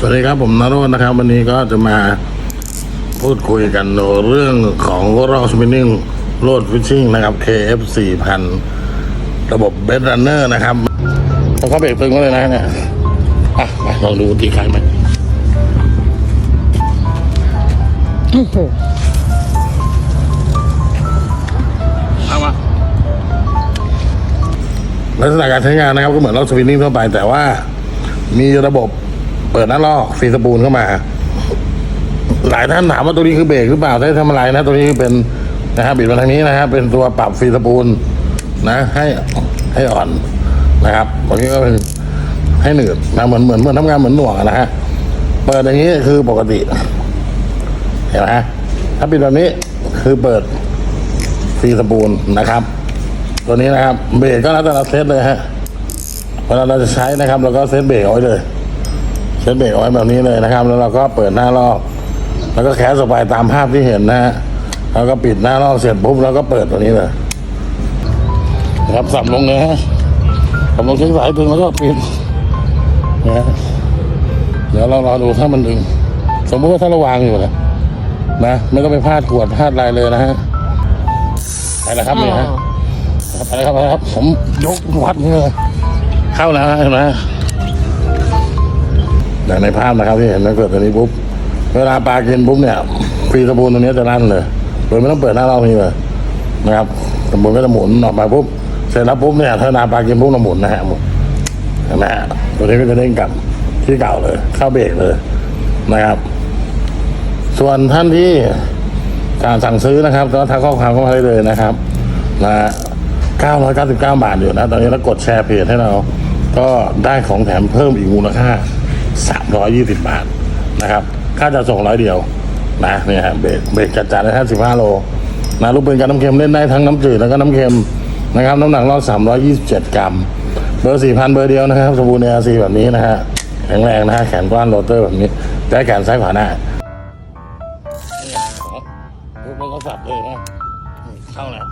สวัสดีครับผมนรนนะครับ วันนี้ก็จะมาพูดคุยกันเรื่องของรอบสปินนิ่งโลดฟิชชิ่งนะครับ KF 4000 ระบบเบสรันเนอร์นะครับแล้วก็เบรกตึงไว้เลยนะเนี่ยอะมาลองดูทีใครไหมโอ้โหเอามาลักษณะการใช้งานนะครับก็เหมือนรถสปินนิ่งทั่วไปแต่ว่ามีระบบ เปิดหน้าลอกฟรีสปูลเข้ามา หลายท่านถามว่าตัวนี้คือเบรกหรือเปล่าได้ทำอะไรนะตัวนี้เป็นนะครับบิดมาทางนี้นะครับเป็นตัวปรับฟรีสปูลนะ ให้ให้อ่อนนะครับตรงนี้ก็เป็นให้หนืดนะเหมือนเหมือนเหมือนทำงานเหมือนหน่วงนะฮะเปิดอย่างนี้คือปกติเห็นไหมถ้าปิดแบบนี้คือเปิดฟรีสปูลนะครับ ตัวนี้นะครับ เบรกก็แล้วแต่เราเซตเลยฮะเวลาเราจะใช้นะครับเราก็เซตเบรกเอาไว้เลย ซตเบรกเอาไว้แบบนี้เลยนะครับ แล้วเราก็เปิดหน้าลอก แล้วก็แคสออกไปตามภาพที่เห็นนะฮะแล้วก็ปิดหน้าลอกเสร็จปุ๊บแล้วก็เปิดตัวนี้เลยนะครับสับลงเลยฮะสับลงเส้นสายดึงแล้วก็ปิดนะฮะเดี๋ยวเรารอดูถ้ามันดึง สมมติว่าถ้าเราวางอยู่นะนะไม่ต้องไปพลาดขวดพลาดอะไรเลยนะฮะไปแล้วครับเนี่ยฮะไปแล้วครับไปแล้วครับ ผมยกวัดนี่เลยเข้าแล้วเห็นไหม อย่างในภาพนะครับที่เห็นนะเกิดตัวนี้ปุ๊บเวลาปลากินปุ๊บเนี่ยฟรีสบูนตัวนี้จะลั่นเลยโดยไม่ต้องเปิดหน้าเรานี่เลยนะครับสบูนก็จะหมุนออกมาปุ๊บเสร็จแล้วปุ๊บเนี่ยถ้านาปลากินปุ๊บเราหมุนนะฮะหมุนเห็นไหมฮะตัวนี้ก็จะเด้งกลับที่เก่าเลย เข้าเบรกเลยนะครับ ส่วนท่านที่การสั่งซื้อนะครับก็ทักข้อความเข้ามาได้เลยนะครับนะ999 บาทอยู่นะ ตอนนี้แล้วกดแชร์เพจให้เรา ก็ได้ของแถมเพิ่มอีกมูลค่า 320 บาทนะครับ ค่าจะส่งร้อยเดียวนะเนี่ยฮะเบรกเบรกจัดจานได้55โลนะลูกปืนกับน้ำเค็มเล่นได้ทั้งน้ำจืดแล้วก็น้ำเค็มนะครับน้ำหนักรอบ327 กรัม เบอร์ 4,000 เบอร์เดียวนะครับสบู่เนอาซีแบบนี้นะฮะแข็งแรงนะฮะแขนกว้านโรเตอร์แบบนี้ได้แขนซ้ายขวาหน้าปุ๊บแล้วก็สับเลยนะเข้าแล้ว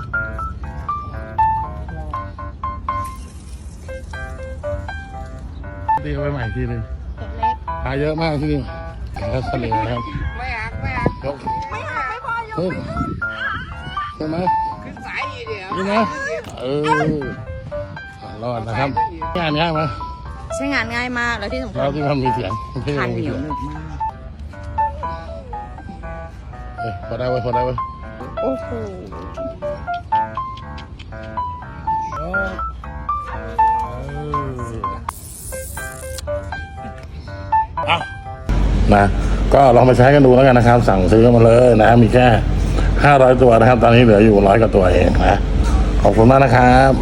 ตีเอาไว้ใหม่ทีหนึง ล็กปลาเยอะมากที่นี่แล้วทะเลนะครับไม่หักไม่หักยกไม่หาไม่พอยกเฮ้ยใช่ไหมขึ้นสายอีเดียวนี่นะเออรอดนะครับงานง่ายไหมใช้งานง่ายมากแล้วที่สำคัแล้ญวที่มันมีเสียงที่ทานมีเหนียวเสียงหนึบมากเอ้ยพอได้ไว้ยพอได้ไว้ยโอ้โห เอานะก็ลองไปใช้กันดูแล้วกันนะครับ สั่งซื้อมาเลยนะ มีแค่ 500 ตัวนะครับ ตอนนี้เหลืออยู่ร้อยกว่าตัวเองนะ ขอบคุณมากนะครับ